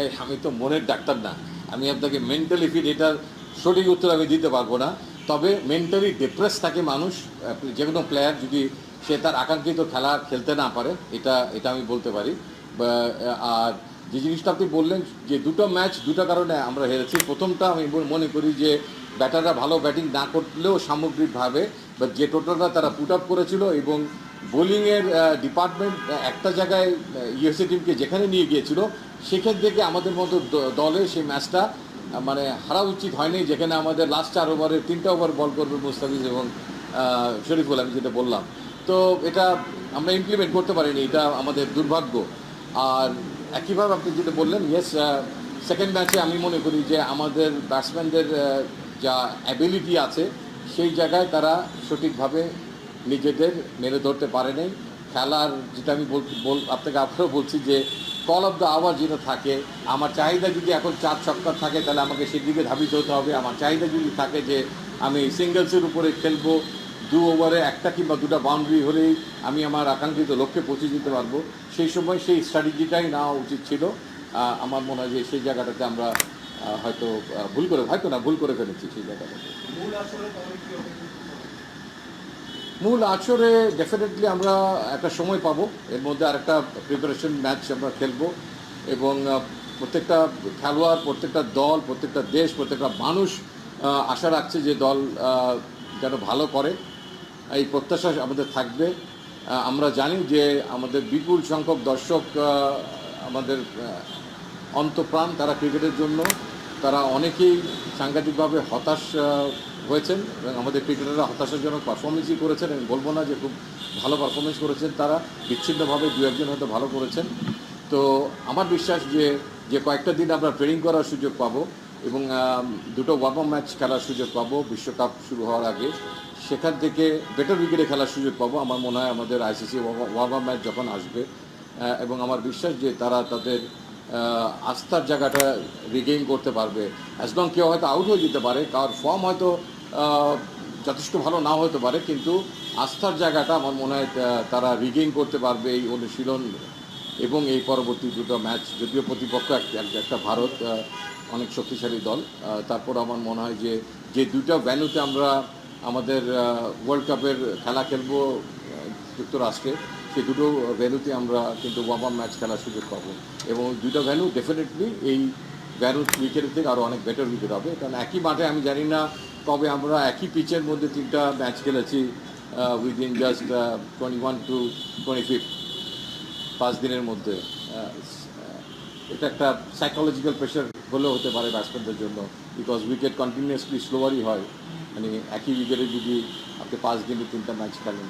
ভাই আমি তো মনের ডাক্তার না। আমি আপনাকে মেন্টালি ফিট এটার সঠিক উত্তর আমি দিতে পারব না। তবে মেন্টালি ডিপ্রেস থাকে মানুষ যে কোনো প্লেয়ার যদি সে তার আকাঙ্ক্ষিত খেলা খেলতে না পারে, এটা এটা আমি বলতে পারি। আর যে জিনিসটা আপনি বললেন যে দুটো ম্যাচ দুটো কারণে আমরা হেরেছি। প্রথমটা আমি মনে করি যে ব্যাটাররা ভালো ব্যাটিং না করলেও সামগ্রিকভাবে, বা যে টোটালটা তারা পুট আপ করেছিল এবং বোলিংয়ের ডিপার্টমেন্ট একটা জায়গায় ইউএসএ টিমকে যেখানে নিয়ে গিয়েছিল সেখান থেকে আমাদের মতো দলে সেই ম্যাচটা মানে হারা উচিত হয়নি, যেখানে আমাদের লাস্ট চার ওভারে তিনটা ওভার বল করবে মুস্তাফিজ এবং শরীফুল, আমি যেটা বললাম। তো এটা আমরা ইমপ্লিমেন্ট করতে পারিনি, এটা আমাদের দুর্ভাগ্য। আর একইভাবে আপনি যেটা বললেন ইয়েস সেকেন্ড ম্যাচে আমি মনে করি যে আমাদের ব্যাটসম্যানদের যা অ্যাবিলিটি আছে, সেই জায়গায় তারা সঠিকভাবে নিজেদের মেরে ধরতে পারে নাই। খেলার যেটা আমি বল আপনাকে আবারও বলছি যে কল অফ দ্য আওয়ার যেটা থাকে, আমার চাহিদা যদি এখন চার ছক্কা থাকে, তাহলে আমাকে সেদিকে ধাবিত হতে হবে। আমার চাহিদা যদি থাকে যে আমি সিঙ্গেলসের উপরে খেলব, দু ওভারে একটা কিংবা দুটো বাউন্ডারি হলেই আমি আমার আকাঙ্ক্ষিত লক্ষ্যে পৌঁছে যেতে পারব। সেই সময় সেই স্ট্র্যাটেজিটাই নেওয়া উচিত ছিল। আমার মনে হয় যে সেই জায়গাটাতে আমরা হয়তো ভুল করে, হয়তো না, ভুল করে ফেলেছি সেই জায়গাটাতে। মূল আসরে ডেফিনেটলি আমরা একটা সময় পাবো। এর মধ্যে আরেকটা প্রিপারেশন ম্যাচ আমরা খেলব। এবং প্রত্যেকটা খেলোয়াড়, প্রত্যেকটা দল, প্রত্যেকটা দেশ, প্রত্যেকটা মানুষ আশা রাখছে যে দল যেন ভালো করে। এই প্রত্যাশা আমাদের থাকবে। আমরা জানি যে আমাদের বিপুল সংখ্যক দর্শক আমাদের অন্তপ্রাণ, তারা ক্রিকেটের জন্য। তারা অনেকেই সাংঘাতিকভাবে হতাশ হয়েছেন এবং আমাদের ক্রিকেটাররা হতাশাজনক পারফরমেন্সই করেছেন আমি বলব না যে খুব ভালো পারফরমেন্স করেছেন, তারা বিচ্ছিন্নভাবে দু একজন হয়তো ভালো করেছেন। তো আমার বিশ্বাস যে যে কয়েকটা দিন আমরা ট্রেনিং করার সুযোগ পাবো এবং দুটো ওয়ার্ম ম্যাচ খেলার সুযোগ পাবো, বিশ্বকাপ শুরু হওয়ার আগে। সেখান থেকে বেটার উইকেটে খেলার সুযোগ পাবো। আমার মনে হয় আমাদের আইসিসি ওয়ার্ম ম্যাচ যখন আসবে এবং আমার বিশ্বাস যে তারা তাদের আস্থার জায়গাটা রিগেইন করতে পারবে। অ্যাজ লং কেউ হয়তো আউট হয়ে যেতে পারে, কার ফর্ম হয়তো যথেষ্ট ভালো নাও হতে পারে, কিন্তু আস্থার জায়গাটা আমার মনে হয় তারা রিগেইন করতে পারবে এই অনুশীলন এবং এই পরবর্তী দুটো ম্যাচ যদিও প্রতিপক্ষ এক- এক- একটা ভারত অনেক শক্তিশালী দল। তারপর আমার মনে হয় যে যে দুটো ভ্যানুতে আমরা আমাদের ওয়ার্ল্ড কাপের খেলা খেলব যুক্তরাষ্ট্রে সেই দুটো ভ্যানুতে আমরা কিন্তু ওয়ার্ম ম্যাচ খেলার সুযোগ পাবো। এবং দুটো ভ্যানু ডেফিনেটলি এই ভ্যানু উইকেটের থেকে আরও অনেক বেটার উইকেট হবে। কারণ একই মাঠে আমি জানি না কবে আমরা একই পিচের মধ্যে তিনটা ম্যাচ খেলেছি within just twenty one to twenty fifth পাঁচ দিনের মধ্যে। এটা একটা সাইকোলজিক্যাল প্রেশার হলেও হতে পারে ব্যাটসম্যানদের জন্য বিকজ উইকেট কন্টিনিউয়াসলি স্লোয়ারই হয়। মানে একই উইকেটে যদি আপনি পাঁচ দিনে তিনটা ম্যাচ খেলেন